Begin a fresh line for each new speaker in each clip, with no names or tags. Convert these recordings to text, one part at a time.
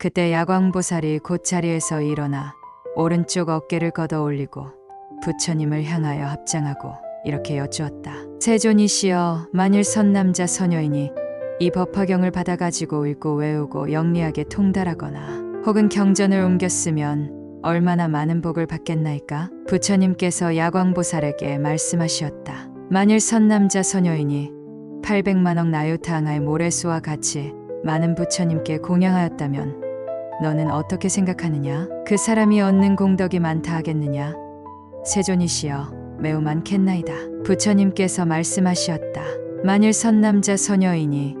그때 야광보살이 곧자리에서 일어나 오른쪽 어깨를 걷어 올리고 부처님을 향하여 합장하고 이렇게 여쭈었다. 세존이시여 만일 선남자 선여인이 이 법화경을 받아가지고 읽고 외우고 영리하게 통달하거나 혹은 경전을 옮겼으면 얼마나 많은 복을 받겠나이까? 부처님께서 야광보살에게 말씀하시었다. 만일 선남자 선여인이 800만억 나유타항아의 모래수와 같이 많은 부처님께 공양하였다면 너는 어떻게 생각하느냐? 그 사람이 얻는 공덕이 많다 하겠느냐? 세존이시여 매우 많겠나이다. 부처님께서 말씀하시었다. 만일 선남자 선여인이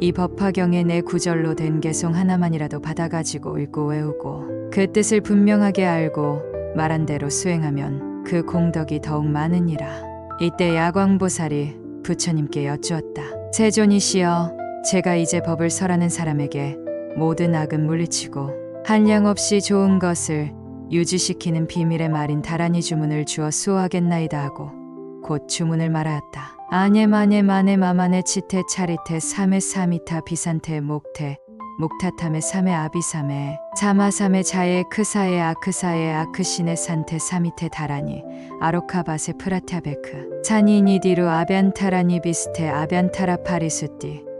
이 법화경에 내 구절로 된 개송 하나만이라도 받아가지고 읽고 외우고 그 뜻을 분명하게 알고 말한 대로 수행하면 그 공덕이 더욱 많으니라. 이때 야광보살이 부처님께 여쭈었다. 세존이시여 제가 이제 법을 설하는 사람에게 모든 악은 물리치고 한량 없이 좋은 것을 유지시키는 비밀의 말인 다란이 주문을 주어 수호하겠나이다 하고 곧 주문을 말하였다. 아네 마네 마마네 치테 차리테 삼에 사미타 비산테 목테 목타탐에 삼에 아비삼에 자마삼에 자에 크사에 아크사에 아크시네 산테 사미테 다라니 아로카바세 프라타베크 차니니디루 아변타라니 비스테 아변타라 파리수띠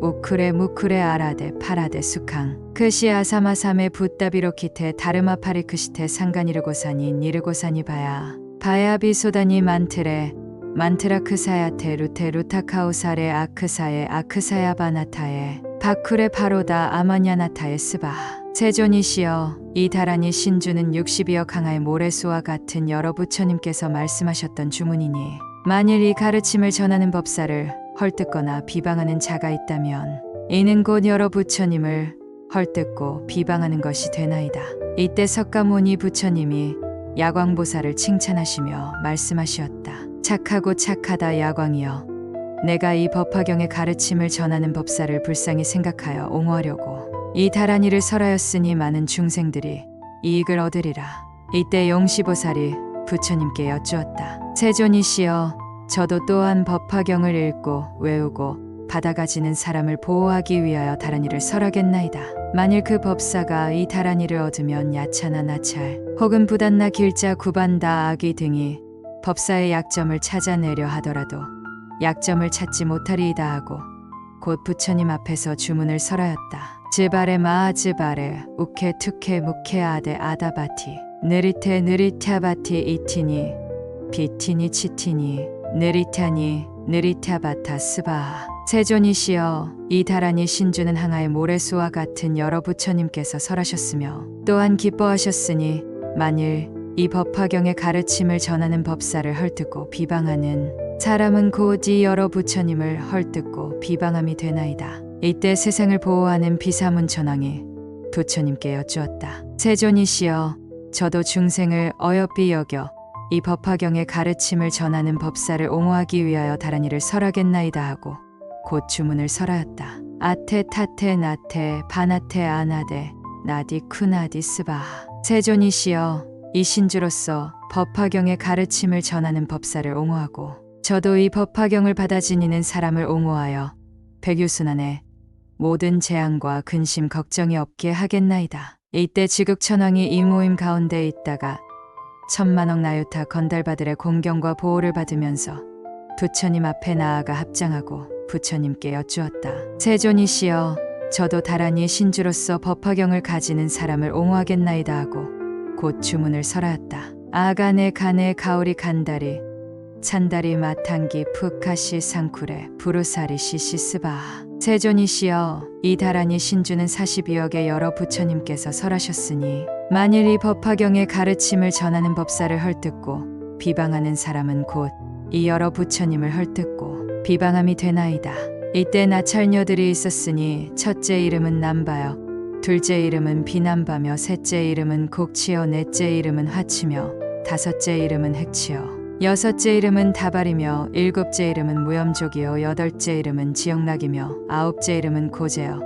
우크레 무크레 아라데 파라데 수캉. 크시 아사마삼에 붓다비로키테 다르마 파리 크시테 상가니르고사니 니르고사니 바야. 바야비 소다니 만트레 만트라 크사야테 루테 루타카우사레 아크사에 아크사야 바나타에 바쿠레 파로다 아마냐나타에 스바. 세존이시여 이 다란이 신주는 60여 강하의 모래수와 같은 여러 부처님께서 말씀하셨던 주문이니 만일 이 가르침을 전하는 법사를 헐뜯거나 비방하는 자가 있다면 이는 곧 여러 부처님을 헐뜯고 비방하는 것이 되나이다. 이때 석가모니 부처님이 야광보살을 칭찬하시며 말씀하시었다. 착하고 착하다 야광이여. 내가 이 법화경의 가르침을 전하는 법사를 불쌍히 생각하여 옹호하려고 이 다란이를 설하였으니 많은 중생들이 이익을 얻으리라. 이때 용시보살이 부처님께 여쭈었다. 세존이시여, 저도 또한 법화경을 읽고 외우고 받아가지는 사람을 보호하기 위하여 다란이를 설하겠나이다. 만일 그 법사가 이 다란이를 얻으면 야차나 나찰, 혹은 부단나 길자 구반다 아기 등이 법사의 약점을 찾아내려 하더라도 약점을 찾지 못하리이다 하고 곧 부처님 앞에서 주문을 설하였다. 즈바레 마아즈바레 우케 투케 무케 아데 아다바티 느리테 느리타바티 이티니 비티니 치티니 느리타니 느리타바타 스바 세존이시여 이 다란이 신주는 항아의 모래수와 같은 여러 부처님께서 설하셨으며 또한 기뻐하셨으니 만일 이 법화경의 가르침을 전하는 법사를 헐뜯고 비방하는 사람은 곧 이 여러 부처님을 헐뜯고 비방함이 되나이다. 이때 세상을 보호하는 비사문천왕이 부처님께 여쭈었다. 세존이시여, 저도 중생을 어여삐 여겨 이 법화경의 가르침을 전하는 법사를 옹호하기 위하여 다른 일을 설하겠나이다 하고 곧 주문을 설하였다. 아테 타테 나테 바나테 아나데 나디 쿠나디 스바 세존이시여 이 신주로서 법화경의 가르침을 전하는 법사를 옹호하고 저도 이 법화경을 받아 지니는 사람을 옹호하여 백유순환에 모든 재앙과 근심 걱정이 없게 하겠나이다. 이때 지극천왕이 이 모임 가운데 있다가 천만억 나유타 건달바들의 공경과 보호를 받으면서 부처님 앞에 나아가 합장하고 부처님께 여쭈었다. 세존이시여, 저도 다란이 신주로서 법화경을 가지는 사람을 옹호하겠나이다 하고 곧 주문을 설하였다. 아가네 가네 가오리 간다리 찬다리 마탕기 푸카시 상쿠레 부르사리 시시스바 세존이시여 이 다란이 신주는 42억의 여러 부처님께서 설하셨으니 만일 이 법화경의 가르침을 전하는 법사를 헐뜯고 비방하는 사람은 곧 이 여러 부처님을 헐뜯고 비방함이 되나이다. 이때 나찰녀들이 있었으니 첫째 이름은 남바여 둘째 이름은 비남바며 셋째 이름은 곡치여 넷째 이름은 화치며 다섯째 이름은 흑치여 여섯째 이름은 다발이며 일곱째 이름은 무염족이요 여덟째 이름은 지역락이며 아홉째 이름은 고제여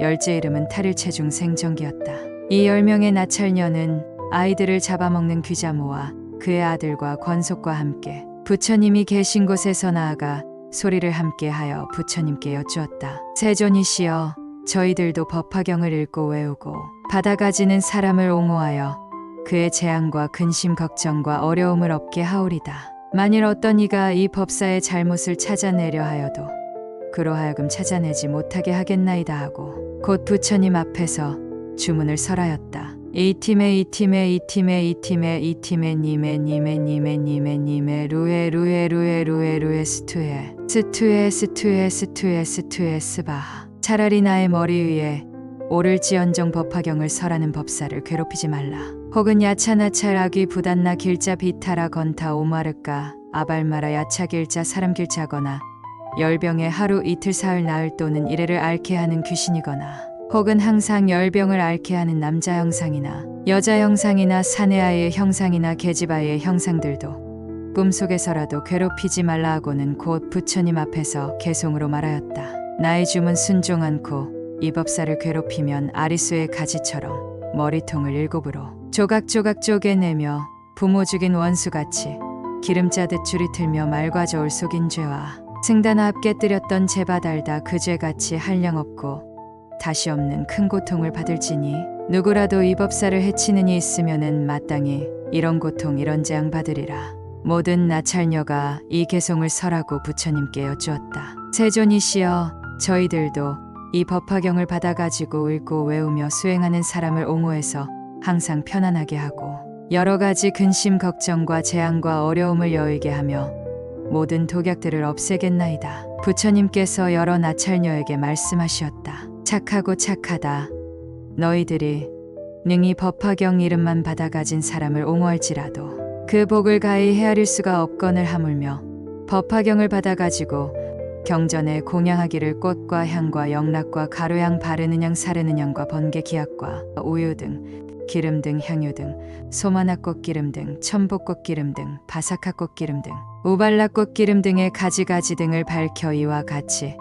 열째 이름은 탈일체중 생정기였다. 이 열 명의 나찰녀는 아이들을 잡아먹는 귀자모와 그의 아들과 권속과 함께 부처님이 계신 곳에서 나아가 소리를 함께 하여 부처님께 여쭈었다. 세존이시여 저희들도 법화경을 읽고 외우고 받아가지는 사람을 옹호하여 그의 재앙과 근심 걱정과 어려움을 없게 하오리다. 만일 어떤 이가 이 법사의 잘못을 찾아내려 하여도 그로하여금 찾아내지 못하게 하겠나이다 하고 곧 부처님 앞에서 주문을 설하였다. 이 팀에 이 팀에 이 팀에 이 팀에 이 팀에 님에 님에 님에 님에 님에 루에 루에 루에 루에 루에 스투에 스투에 스투에 스투에 스투에 스바 차라리 나의 머리 위에 오를지언정 법화경을 설하는 법사를 괴롭히지 말라. 혹은 야차나찰 아귀 부단나 길자 비타라 건타 오마르까 아발마라 야차 길자 사람 길자거나 열병에 하루 이틀 사흘 나흘 또는 이래를 앓게 하는 귀신이거나 혹은 항상 열병을 앓게 하는 남자 형상이나 여자 형상이나 사내 아이의 형상이나 계집 아이의 형상들도 꿈속에서라도 괴롭히지 말라 하고는 곧 부처님 앞에서 개송으로 말하였다. 나의 주문 순종 않고 이 법사를 괴롭히면 아리수의 가지처럼 머리통을 일곱으로 조각조각 쪼개내며 부모 죽인 원수같이 기름 짜듯 줄이 틀며 말과 저울 속인 죄와 승단 앞게 뜨렸던 죄바 달다 그 죄같이 한량없고 다시 없는 큰 고통을 받을지니 누구라도 이 법사를 해치는 이 있으면은 마땅히 이런 고통 이런 재앙 받으리라. 모든 나찰녀가 이 개송을 설하고 부처님께 여쭈었다. 세존이시여 저희들도 이 법화경을 받아가지고 읽고 외우며 수행하는 사람을 옹호해서 항상 편안하게 하고 여러 가지 근심 걱정과 재앙과 어려움을 여의게 하며 모든 독약들을 없애겠나이다. 부처님께서 여러 나찰녀에게 말씀하시었다. 착하고 착하다. 너희들이 능히 법화경 이름만 받아 가진 사람을 옹호할지라도 그 복을 가히 헤아릴 수가 없건을 하물며 법화경을 받아 가지고 경전에 공양하기를 꽃과 향과 영락과 가루향 바르는 향 사르는 향과 번개 기약과 우유 등 기름 등 향유 등 소마나 꽃 기름 등 천복 꽃 기름 등 바사카 꽃 기름 등 우발라 꽃 기름 등의 가지가지 등을 밝혀 이와 같이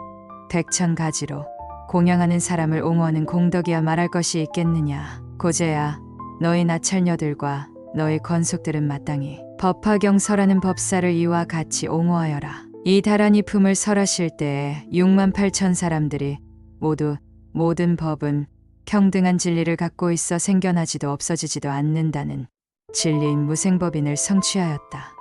백천 가지로 공양하는 사람을 옹호하는 공덕이야 말할 것이 있겠느냐. 고재야 너희 나찰녀들과 너희 권속들은 마땅히 법화경설하는 법사를 이와 같이 옹호하여라. 이 다란이 품을 설하실 때에 6만 8천 사람들이 모두 모든 법은 평등한 진리를 갖고 있어 생겨나지도 없어지지도 않는다는 진리인 무생법인을 성취하였다.